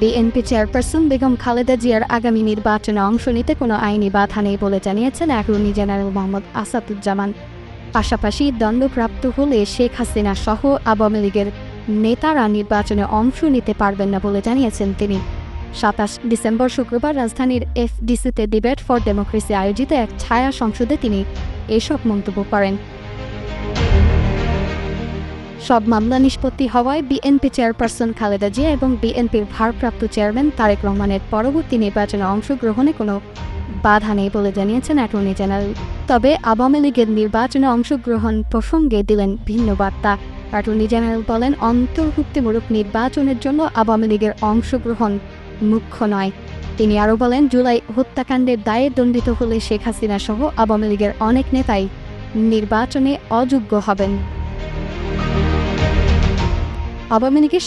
BNP chairperson Begum Khaleda জিয়ার আগামী নির্বাচনে অংশ নিতে কোনো আইনি বাধা নেই বলে জানিয়েছেন অ্যাটর্নি জেনারেল মোহাম্মদ আসাদুজ্জামান। পাশাপাশি দণ্ডপ্রাপ্ত হলে শেখ হাসিনা সহ আওয়ামী লীগের নেতারা নির্বাচনে অংশ নিতে পারবেন না বলে জানিয়েছেন তিনি। সাতাশ ডিসেম্বর শুক্রবার রাজধানীর এফডিসিতে ডিবেট ফর ডেমোক্রেসি আয়োজিত এক ছায়া সংসদে তিনি এসব মন্তব্য করেন। সব মামলা নিষ্পত্তি হওয়ায় বিএনপি চেয়ারপারসন খালেদা জিয়া এবং বিএনপির ভারপ্রাপ্ত চেয়ারম্যান তারেক রহমানের পরবর্তী নির্বাচনে অংশগ্রহণে কোনো বাধা নেই বলে জানিয়েছেন অ্যাটর্নি জেনারেল। তবে আওয়ামী লীগের নির্বাচনে অংশগ্রহণ প্রসঙ্গে দিলেন ভিন্ন বার্তা। অ্যাটর্নি জেনারেল বলেন, অন্তর্ভুক্তিমূলক নির্বাচনের জন্য আওয়ামী লীগের অংশগ্রহণ মুখ্য নয়। তিনি আরও বলেন, জুলাই হত্যাকাণ্ডের দায়ে দণ্ডিত হলে শেখ হাসিনা সহ আওয়ামী লীগের অনেক নেতাই নির্বাচনে অযোগ্য হবেন। আওয়ামী লীগের